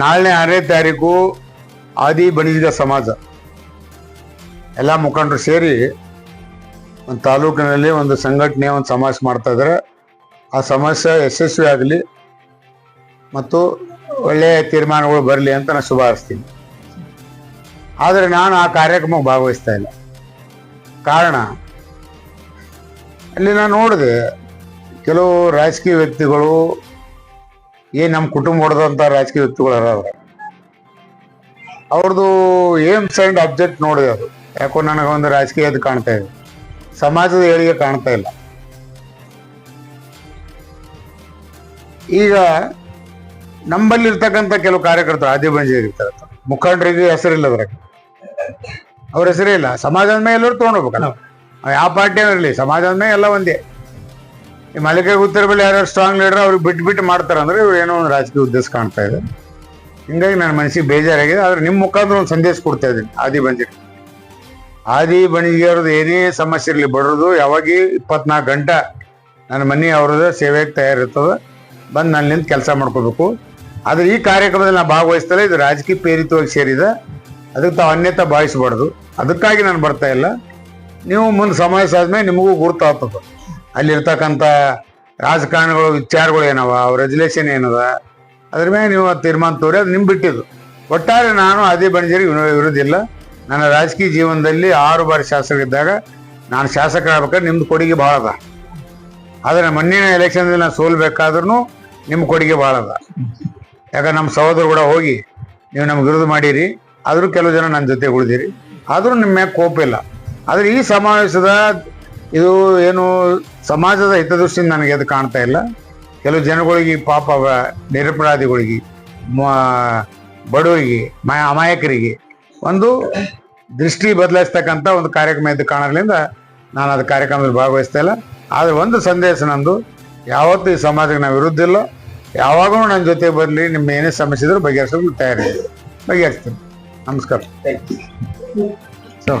ನಾಳೆ ಆರನೇ ತಾರೀಕು ಆದಿ ಬಣಿದ ಸಮಾಜ. ಎಲ್ಲ ಮುಖಂಡರು ಸೇರಿ ಒಂದು ತಾಲೂಕಿನಲ್ಲಿ ಒಂದು ಸಂಘಟನೆ, ಒಂದು ಸಮಾವೇಶ ಮಾಡ್ತಾ ಇದ್ದಾರೆ ಆ ಸಮಸ್ಯೆ ಯಶಸ್ವಿ ಆಗಲಿ ಮತ್ತು ಒಳ್ಳೆಯ ತೀರ್ಮಾನಗಳು ಬರಲಿ ಅಂತ ನಾನು ಶುಭ ಹಾರೈಸ್ತೀನಿ. ಆದರೆ ನಾನು ಆ ಕಾರ್ಯಕ್ರಮಕ್ಕೆ ಭಾಗವಹಿಸ್ತಾ ಇಲ್ಲ. ಕಾರಣ, ಅಲ್ಲಿ ನಾನು ನೋಡಿದೆ, ಕೆಲವು ರಾಜಕೀಯ ವ್ಯಕ್ತಿಗಳು ಏನ್ ನಮ್ಮ ಕುಟುಂಬ ಹೊಡೆದಂತ ರಾಜಕೀಯ ವ್ಯಕ್ತಿಗಳು ಯಾರಾದ್ರೆ ಅವ್ರದ್ದು ಏಮ್ಸ್ ಅಂಡ್ ಅಬ್ಜೆಕ್ಟ್ ನೋಡಿದೆ ಅದು ಯಾಕೋ ನನಗೆ ಒಂದು ರಾಜಕೀಯದ ಕಾಣ್ತಾ ಇದೆ. ಸಮಾಜದ ಏಳಿಗೆ ಕಾಣ್ತಾ ಇಲ್ಲ. ಈಗ ನಮ್ಮಲ್ಲಿರ್ತಕ್ಕಂಥ ಕೆಲವು ಕಾರ್ಯಕರ್ತರು ಆದಿ ಬಂಜಿರ್ತಾರೆ ಮುಖಂಡರಿಗೆ ಹೆಸರಿಲ್ಲ ಅದ್ರ ಅವ್ರ ಹೆಸರೇ ಇಲ್ಲ. ಸಮಾಜದ ಮೇಲೆ ಎಲ್ಲರೂ ತೊಗೊಂಡೋಗ್ಬೇಕಲ್ಲ ಯಾವ ಪಾರ್ಟಿ ಇರಲಿ. ಸಮಾಜದ ಮೇಲೆ ಎಲ್ಲ ಒಂದೇ. ಈ ಮಲ್ಲಿಗೆ ಉತ್ತರ ಬಳಿ ಯಾರು ಸ್ಟ್ರಾಂಗ್ ಲೀಡರ್ ಅವ್ರಿಗೆ ಬಿಟ್ಟು ಬಿಟ್ಟು ಮಾಡ್ತಾರೆ ಅಂದ್ರೆ ಇವ್ರು ಏನೋ ಒಂದು ರಾಜಕೀಯ ಉದ್ದೇಶ ಕಾಣ್ತಾ ಇದೆ. ಹಿಂಗಾಗಿ ನನ್ನ ಮನಸ್ಸಿಗೆ ಬೇಜಾರಾಗಿದೆ. ಆದ್ರೆ ನಿಮ್ಮ ಮುಖಾಂತರ ಒಂದು ಸಂದೇಶ ಕೊಡ್ತಾ ಇದ್ದೀನಿ. ಆದಿ ಬಂಜಿ ಆದಿ ಬಣಿಗೆಯವ್ರದ್ದು ಏನೇ ಸಮಸ್ಯೆ ಇರಲಿ ಬಡೋದು ಯಾವಾಗ ಇಪ್ಪತ್ನಾಲ್ಕು ಗಂಟೆ ನನ್ನ ಮನೆ ಅವ್ರದ್ದು ಸೇವೆಗೆ ತಯಾರಿರ್ತದ. ಬಂದು ನನ್ನಿಂದ ಕೆಲಸ ಮಾಡ್ಕೋಬೇಕು. ಆದ್ರೆ ಈ ಕಾರ್ಯಕ್ರಮದಲ್ಲಿ ನಾನು ಭಾಗವಹಿಸ್ತಲ್ಲ ಇದು ರಾಜಕೀಯ ಪ್ರೇರಿತವಾಗಿ ಸೇರಿದೆ. ಅದಕ್ಕೆ ತಾವು ಅನ್ಯತ ಭಾವಿಸಬಾರ್ದು. ಅದಕ್ಕಾಗಿ ನಾನು ಬರ್ತಾ ಇಲ್ಲ. ನೀವು ಮುಂದೆ ಸಮಾವೇಶ ಆದ್ಮೇಲೆ ನಿಮಗೂ ಗುರುತಾಗ್ತದೆ. ಅಲ್ಲಿರ್ತಕ್ಕಂಥ ರಾಜಕಾರಣಿಗಳು, ವಿಚಾರಗಳು ಏನವ? ಅವ್ರ ರೆಜುಲೇಷನ್ ಏನದ? ಅದ್ರ ಮೇಲೆ ನೀವು ತೀರ್ಮಾನ ತೋರಿ, ಅದು ನಿಮ್ ಬಿಟ್ಟಿದ್ದು. ಒಟ್ಟಾರೆ ನಾನು ಅದೇ ಬಣಜರಿಗೆ ಇಲ್ಲ. ನನ್ನ ರಾಜಕೀಯ ಜೀವನದಲ್ಲಿ ಆರು ಬಾರಿ ಶಾಸಕರಿದ್ದಾಗ ನಾನು ಶಾಸಕರಾಗ್ಬೇಕಾದ್ರೆ ನಿಮ್ದು ಕೊಡುಗೆ ಭಾಳ ಅದ. ಆದರೆ ಮಣ್ಣಿನ ಎಲೆಕ್ಷನ್ದಲ್ಲಿ ನಾನು ಸೋಲ್ಬೇಕಾದ್ರೂ ನಿಮ್ಮ ಕೊಡುಗೆ ಭಾಳ ಅದ. ಯಾಕಂದ್ರೆ ನಮ್ಮ ಸಹೋದರು ಕೂಡ ಹೋಗಿ ನೀವು ನಮ್ಗೆ ವಿರೋಧ ಮಾಡಿರಿ, ಆದರೂ ಕೆಲವು ಜನ ನನ್ನ ಜೊತೆ ಉಳಿದಿರಿ. ಆದರೂ ನಿಮ್ಮ ಮ್ಯಾಗ ಕೋಪ ಇಲ್ಲ. ಆದರೆ ಈ ಸಮಾವೇಶದ ಇದು ಏನು ಸಮಾಜದ ಹಿತದೃಷ್ಟಿಯಿಂದ ನನಗೆ ಅದು ಕಾಣ್ತಾ ಇಲ್ಲ. ಕೆಲವು ಜನಗಳಿಗೆ ಪಾಪ ನಿರಪರಾಧಿಗಳಿಗೆ ಬಡವರಿಗೆ ಮ ಅಮಾಯಕರಿಗೆ ಒಂದು ದೃಷ್ಟಿ ಬದಲಾಯಿಸ್ತಕ್ಕಂಥ ಒಂದು ಕಾರ್ಯಕ್ರಮ ಎದ್ದು ಕಾಣೋದ್ರಿಂದ ನಾನು ಅದು ಕಾರ್ಯಕ್ರಮದಲ್ಲಿ ಭಾಗವಹಿಸ್ತಾ ಇಲ್ಲ. ಆದರೆ ಒಂದು ಸಂದೇಶ ನಂದು ಯಾವತ್ತೂ ಈ ಸಮಾಜಕ್ಕೆ ನಾವು ವಿರುದ್ಧ ಇಲ್ಲ. ಯಾವಾಗಲೂ ನನ್ನ ಜೊತೆ ಬರಲಿ ನಿಮ್ಮ ಏನೇ ಸಮಸ್ಯೆ ಇದ್ರೂ ಬಗೆಹರಿಸೋದು ತಯಾರಿ ಬಗೆಹರಿಸ್ತೀನಿ. ನಮಸ್ಕಾರ. ಸೊ